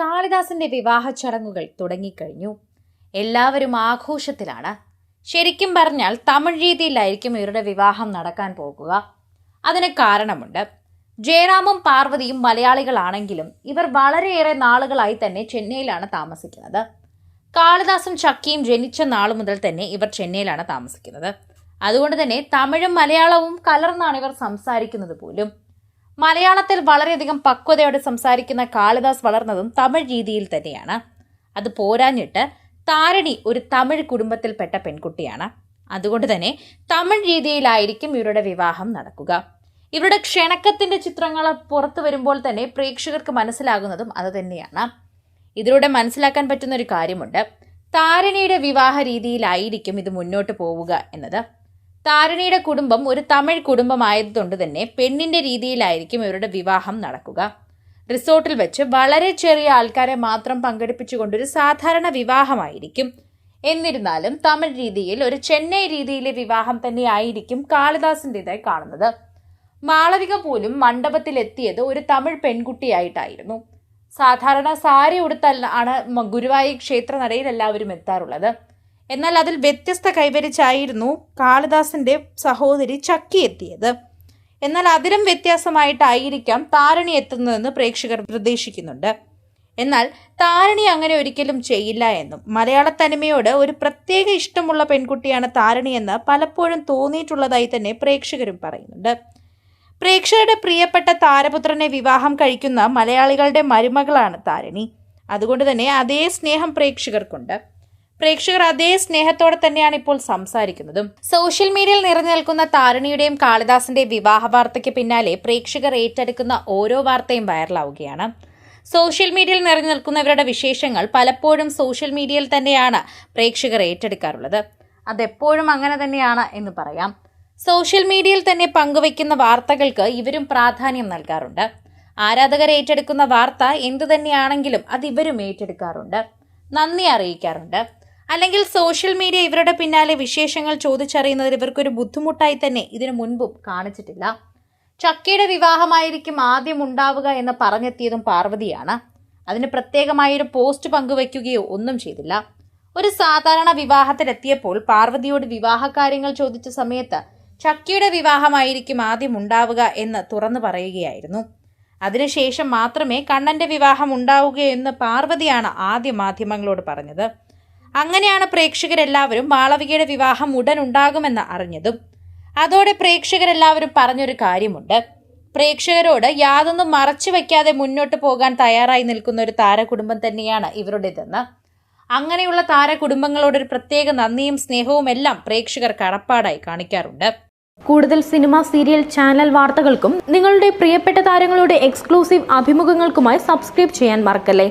കാളിദാസന്റെ വിവാഹ ചടങ്ങുകൾ തുടങ്ങിക്കഴിഞ്ഞു. എല്ലാവരും ആഘോഷത്തിലാണ്. ശരിക്കും പറഞ്ഞാൽ തമിഴ് രീതിയിലായിരിക്കും ഇവരുടെ വിവാഹം നടക്കാൻ പോകുക. അതിന് കാരണമുണ്ട്. ജയറാമും പാർവതിയും മലയാളികളാണെങ്കിലും ഇവർ വളരെയേറെ നാളുകളായി തന്നെ ചെന്നൈയിലാണ് താമസിക്കുന്നത്. കാളിദാസും ചക്കിയും ജനിച്ച നാൾ മുതൽ തന്നെ ഇവർ ചെന്നൈയിലാണ് താമസിക്കുന്നത്. അതുകൊണ്ട് തന്നെ തമിഴും മലയാളവും കലർന്നാണ് ഇവർ സംസാരിക്കുന്നത് പോലും. മലയാളത്തിൽ വളരെയധികം പക്വതയോടെ സംസാരിക്കുന്ന കാളിദാസ് വളർന്നതും തമിഴ് രീതിയിൽ തന്നെയാണ്. അത് പോരാഞ്ഞിട്ട് താരണി ഒരു തമിഴ് കുടുംബത്തിൽപ്പെട്ട പെൺകുട്ടിയാണ്. അതുകൊണ്ട് തന്നെ തമിഴ് രീതിയിലായിരിക്കും ഇവരുടെ വിവാഹം നടക്കുക. ഇവരുടെ ക്ഷണക്കത്തിന്റെ ചിത്രങ്ങൾ പുറത്തു വരുമ്പോൾ തന്നെ പ്രേക്ഷകർക്ക് മനസ്സിലാകുന്നതും അത് തന്നെയാണ്. ഇതിലൂടെ മനസ്സിലാക്കാൻ പറ്റുന്ന ഒരു കാര്യമുണ്ട്. താരണിയുടെ വിവാഹ രീതിയിലായിരിക്കും ഇത് മുന്നോട്ട് പോവുക എന്നത്. താരണിയുടെ കുടുംബം ഒരു തമിഴ് കുടുംബമായതുകൊണ്ട് തന്നെ പെണ്ണിന്റെ രീതിയിലായിരിക്കും ഇവരുടെ വിവാഹം നടക്കുക. റിസോർട്ടിൽ വെച്ച് വളരെ ചെറിയ ആൾക്കാരെ മാത്രം പങ്കെടുപ്പിച്ചുകൊണ്ടൊരു സാധാരണ വിവാഹമായിരിക്കും. എന്നിരുന്നാലും തമിഴ് രീതിയിൽ ഒരു ചെന്നൈ രീതിയിലെ വിവാഹം തന്നെയായിരിക്കും കാളിദാസിന്റെതായി കാണുന്നത്. മാളവിക പോലും മണ്ഡപത്തിൽ എത്തിയത് ഒരു തമിഴ് പെൺകുട്ടിയായിട്ടായിരുന്നു. സാധാരണ സാരി ഉടുത്തല്ല ആണ് ഗുരുവായൂർ ക്ഷേത്ര നടയിൽ എല്ലാവരും എത്താറുള്ളത്. എന്നാൽ അതിൽ വ്യത്യസ്ത കൈവരിച്ചായിരുന്നു കാളിദാസന്റെ സഹോദരി ചക്കി എത്തിയത്. എന്നാൽ അതിലും വ്യത്യാസമായിട്ടായിരിക്കാം താരണി എത്തുന്നതെന്ന് പ്രേക്ഷകർ പ്രതീക്ഷിക്കുന്നുണ്ട്. എന്നാൽ താരണി അങ്ങനെ ഒരിക്കലും ചെയ്യില്ല എന്നും മലയാള തനിമയോട് ഒരു പ്രത്യേക ഇഷ്ടമുള്ള പെൺകുട്ടിയാണ് താരണി എന്ന് പലപ്പോഴും തോന്നിയിട്ടുള്ളതായി തന്നെ പ്രേക്ഷകരും പറയുന്നുണ്ട്. പ്രേക്ഷകരുടെ പ്രിയപ്പെട്ട താരപുത്രനെ വിവാഹം കഴിക്കുന്ന മലയാളികളുടെ മരുമകളാണ് താരണി. അതുകൊണ്ട് തന്നെ അതേ സ്നേഹം പ്രേക്ഷകർക്കുണ്ട്. പ്രേക്ഷകർ അതേ സ്നേഹത്തോടെ തന്നെയാണ് ഇപ്പോൾ സംസാരിക്കുന്നതും. സോഷ്യൽ മീഡിയയിൽ നിറഞ്ഞു നിൽക്കുന്ന താരണിയുടെയും കാളിദാസിന്റെയും വിവാഹ വാർത്തയ്ക്ക് പിന്നാലെ പ്രേക്ഷകർ ഏറ്റെടുക്കുന്ന ഓരോ വാർത്തയും വൈറലാവുകയാണ്. സോഷ്യൽ മീഡിയയിൽ നിറഞ്ഞു നിൽക്കുന്നവരുടെ വിശേഷങ്ങൾ പലപ്പോഴും സോഷ്യൽ മീഡിയയിൽ തന്നെയാണ് പ്രേക്ഷകർ ഏറ്റെടുക്കാറുള്ളത്. അതെപ്പോഴും അങ്ങനെ തന്നെയാണ് എന്ന് പറയാം. സോഷ്യൽ മീഡിയയിൽ തന്നെ പങ്കുവയ്ക്കുന്ന വാർത്തകൾക്ക് ഇവരും പ്രാധാന്യം നൽകാറുണ്ട്. ആരാധകർ ഏറ്റെടുക്കുന്ന വാർത്ത എന്തു തന്നെയാണെങ്കിലും അത് ഇവരും ഏറ്റെടുക്കാറുണ്ട്. നന്ദി അറിയിക്കാറുണ്ട്. അല്ലെങ്കിൽ സോഷ്യൽ മീഡിയ ഇവരുടെ പിന്നാലെ വിശേഷങ്ങൾ ചോദിച്ചറിയുന്നതിൽ ഇവർക്കൊരു ബുദ്ധിമുട്ടായി തന്നെ ഇതിനു മുൻപും കാണിച്ചിട്ടില്ല. ചക്കയുടെ വിവാഹമായിരിക്കും ആദ്യം ഉണ്ടാവുക എന്ന് പറഞ്ഞെത്തിയതും പാർവതിയാണ്. അതിന് പ്രത്യേകമായൊരു പോസ്റ്റ് പങ്കുവയ്ക്കുകയോ ഒന്നും ചെയ്തില്ല. ഒരു സാധാരണ വിവാഹത്തിലെത്തിയപ്പോൾ പാർവതിയോട് വിവാഹകാര്യങ്ങൾ ചോദിച്ച സമയത്ത് ചക്കിയുടെ വിവാഹമായിരിക്കും ആദ്യം ഉണ്ടാവുക എന്ന് തുറന്നു പറയുകയായിരുന്നു. അതിനുശേഷം മാത്രമേ കണ്ണന്റെ വിവാഹം ഉണ്ടാവുകയെന്ന് പാർവതിയാണ് ആദ്യ മാധ്യമങ്ങളോട് പറഞ്ഞത്. അങ്ങനെയാണ് പ്രേക്ഷകരെല്ലാവരും മാളവികയുടെ വിവാഹം ഉടൻ ഉണ്ടാകുമെന്ന് അറിഞ്ഞതും. അതോടെ പ്രേക്ഷകരെല്ലാവരും പറഞ്ഞൊരു കാര്യമുണ്ട്. പ്രേക്ഷകരോട് യാതൊന്നും മറച്ചു വയ്ക്കാതെ മുന്നോട്ട് പോകാൻ തയ്യാറായി നിൽക്കുന്ന ഒരു താരകുടുംബം തന്നെയാണ് ഇവരുടേതെന്ന്. അങ്ങനെയുള്ള താരകുടുംബങ്ങളോട് ഒരു പ്രത്യേക നന്ദിയും സ്നേഹവും എല്ലാം പ്രേക്ഷകർ കടപ്പാടായി കാണിക്കാറുണ്ട്. കൂടുതൽ സിനിമ സീരിയൽ ചാനൽ വാർത്തകൾക്കും നിങ്ങളുടെ പ്രിയപ്പെട്ട താരങ്ങളുടെ എക്സ്ക്ലൂസീവ് അഭിമുഖങ്ങൾക്കുമായി സബ്സ്ക്രൈബ് ചെയ്യാൻ മറക്കല്ലേ?